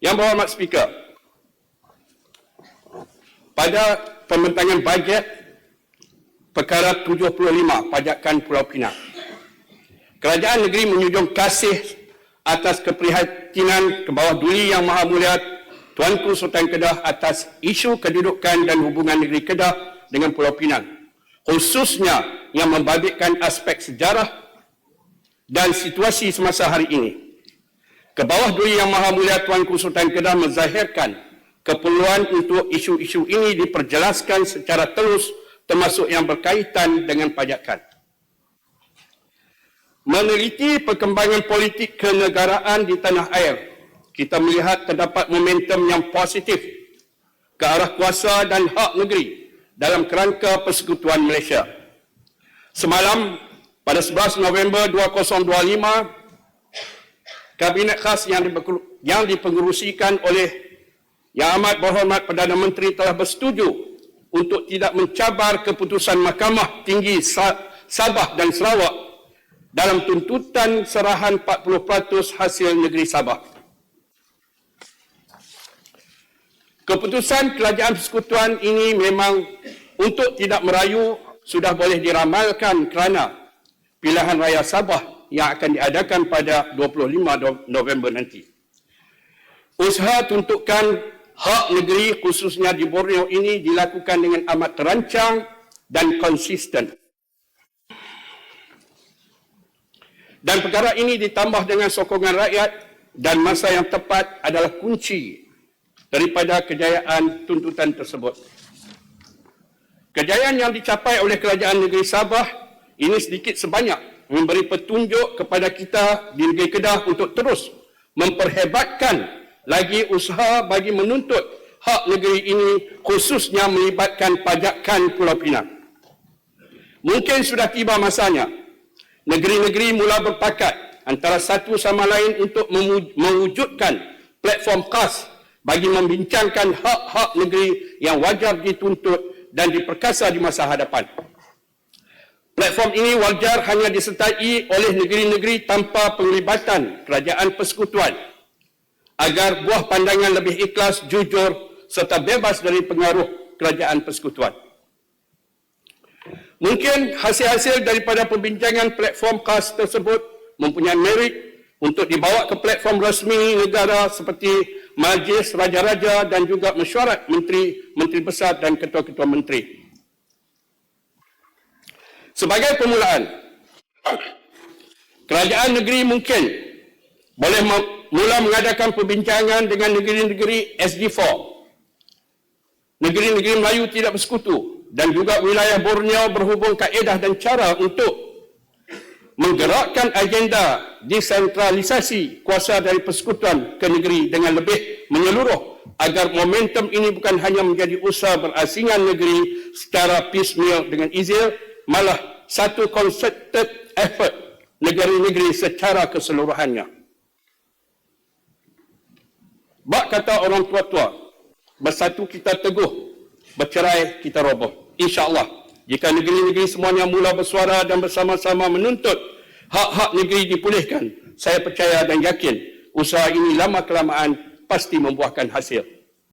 Yang berhormat Speaker, pada pembentangan bajet perkara 75 pajakan Pulau Pinang, kerajaan negeri menjunjung kasih atas keprihatinan ke bawah duli yang maha mulia Tuanku Sultan Kedah atas isu kedudukan dan hubungan negeri Kedah dengan Pulau Pinang, khususnya yang membabitkan aspek sejarah dan situasi semasa hari ini. Ke bawah duri yang maha mulia Tuanku Sultan Kedah menzahirkan keperluan untuk isu-isu ini diperjelaskan secara terus termasuk yang berkaitan dengan pajakan. Meneliti perkembangan politik kenegaraan di tanah air, kita melihat terdapat momentum yang positif ke arah kuasa dan hak negeri dalam kerangka persekutuan Malaysia. Semalam pada 11 November 2025 Kabinet khas yang, yang dipengerusikan oleh Yang Amat Berhormat Perdana Menteri telah bersetuju untuk tidak mencabar keputusan Mahkamah Tinggi Sa- Sabah dan Sarawak dalam tuntutan serahan 40% hasil negeri Sabah. Keputusan Kerajaan Persekutuan ini memang untuk tidak merayu sudah boleh diramalkan kerana pilihan raya Sabah yang akan diadakan pada 25 November nanti. Usaha tuntukan hak negeri khususnya di Borneo ini dilakukan dengan amat terancang dan konsisten. Dan perkara ini ditambah dengan sokongan rakyat dan masa yang tepat adalah kunci daripada kejayaan tuntutan tersebut. Kejayaan yang dicapai oleh kerajaan negeri Sabah ini sedikit sebanyak memberi petunjuk kepada kita di negeri Kedah untuk terus memperhebatkan lagi usaha bagi menuntut hak negeri ini khususnya melibatkan pajakan Pulau Pinang. Mungkin sudah tiba masanya negeri-negeri mula berpakat antara satu sama lain untuk mewujudkan platform khas bagi membincangkan hak-hak negeri yang wajar dituntut dan diperkasa di masa hadapan. Platform ini wajar hanya disertai oleh negeri-negeri tanpa penglibatan kerajaan persekutuan agar buah pandangan lebih ikhlas, jujur serta bebas dari pengaruh kerajaan persekutuan. Mungkin hasil-hasil daripada perbincangan platform khas tersebut mempunyai merit untuk dibawa ke platform resmi negara seperti Majlis Raja-Raja dan juga mesyuarat Menteri-Menteri Besar dan Ketua-Ketua Menteri. Sebagai permulaan, kerajaan negeri mungkin boleh mula mengadakan perbincangan dengan negeri-negeri SG4, negeri-negeri Melayu tidak bersekutu dan juga wilayah Borneo berhubung kaedah dan cara untuk menggerakkan agenda desentralisasi kuasa dari persekutuan ke negeri dengan lebih menyeluruh agar momentum ini bukan hanya menjadi usaha berasingan negeri secara piecemeal dengan izil, malah satu concerted effort negeri-negeri secara keseluruhannya. Bak kata orang tua-tua, bersatu kita teguh, bercerai kita roboh. InsyaAllah, jika negeri-negeri semuanya mula bersuara dan bersama-sama menuntut hak-hak negeri dipulihkan, saya percaya dan yakin usaha ini lama kelamaan pasti membuahkan hasil.